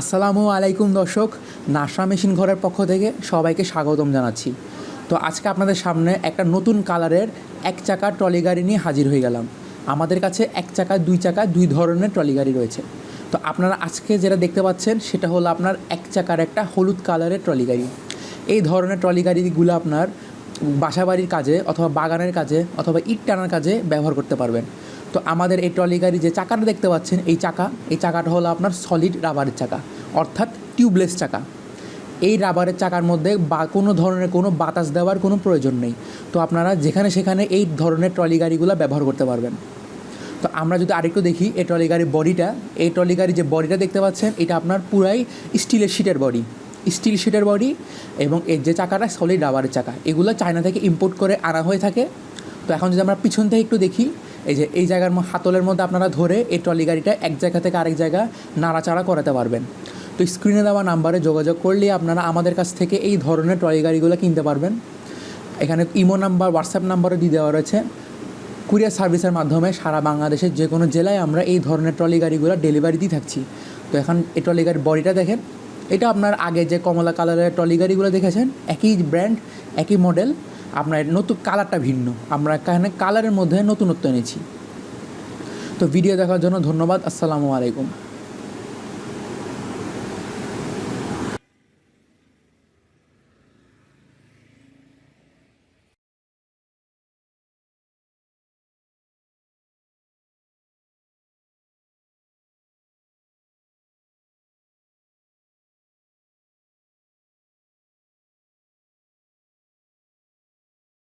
আসসালামু আলাইকুম দর্শক, নাসা মেশিন ঘরের পক্ষ থেকে সবাইকে স্বাগতম জানাচ্ছি। তো আজকে আপনাদের সামনে একটা নতুন কালারের এক চাকা ট্রলি গাড়ি নিয়ে হাজির হয়ে গেলাম। আমাদের কাছে এক চাকা, দুই চাকা, দুই ধরনের ট্রলি গাড়ি রয়েছে। তো আপনারা আজকে যেটা দেখতে পাচ্ছেন, সেটা হলো আপনার এক চাকার একটা হলুদ কালারের ট্রলি গাড়ি। এই ধরনের ট্রলি গাড়িগুলো আপনার বাসাবাড়ির কাজে অথবা বাগানের কাজে অথবা ইট টানার কাজে ব্যবহার করতে পারবেন। তো আমাদের এই ট্রলি গাড়ি যে চাকাটা দেখতে পাচ্ছেন, এই চাকা, এই চাকাটা হলো আপনার সলিড রাবারের চাকা, অর্থাৎ টিউবলেস চাকা। এই রাবারের চাকার মধ্যে বা কোনো ধরনের কোনো বাতাস দেওয়ার কোনো প্রয়োজন নেই। তো আপনারা যেখানে সেখানে এই ধরনের ট্রলি গাড়িগুলো ব্যবহার করতে পারবেন। তো আমরা যদি আরেকটু দেখি, এই ট্রলি গাড়ির বডিটা, এই ট্রলি গাড়ির যে বডিটা দেখতে পাচ্ছেন, এটা আপনার পুরাই স্টিলের শিটের বডি স্টিল শিটের বডি এবং এর যে চাকাটা সলিড রাবারের চাকা, এগুলো চায়না থেকে ইম্পোর্ট করে আনা হয়ে থাকে। তো এখন যদি আমরা পিছন থেকে একটু দেখি এই যে, এই জায়গার হাতলের মধ্যে আপনারা ধরে এই ট্রলি গাড়িটা এক জায়গা থেকে আরেক জায়গা নাড়াচাড়া করাতে পারবেন। তো স্ক্রিনে দেওয়া নাম্বারে যোগাযোগ করলেই আপনারা আমাদের কাছ থেকে এই ধরনের ট্রলি গাড়িগুলো কিনতে পারবেন। এখানে ইমো নাম্বার হোয়াটসঅ্যাপ নাম্বারও দিয়ে দেওয়া রয়েছে। কুরিয়ার সার্ভিসের মাধ্যমে সারা বাংলাদেশের যে কোনো জেলায় আমরা এই ধরনের ট্রলি গাড়িগুলো ডেলিভারি দিয়ে থাকছি। তো এখন এই ট্রলি গাড়ির বডিটা দেখেন। এটা আপনার আগে যে কমলা কালারের ট্রলি গাড়িগুলো দেখেছেন? একই ব্র্যান্ড একই মডেল আপনার নতুন কালারটা ভিন্ন। আমরা এখানে কালারের মধ্যে নতুনত্ব এনেছি। তো ভিডিও দেখার জন্য ধন্যবাদ। আসসালামু আলাইকুম।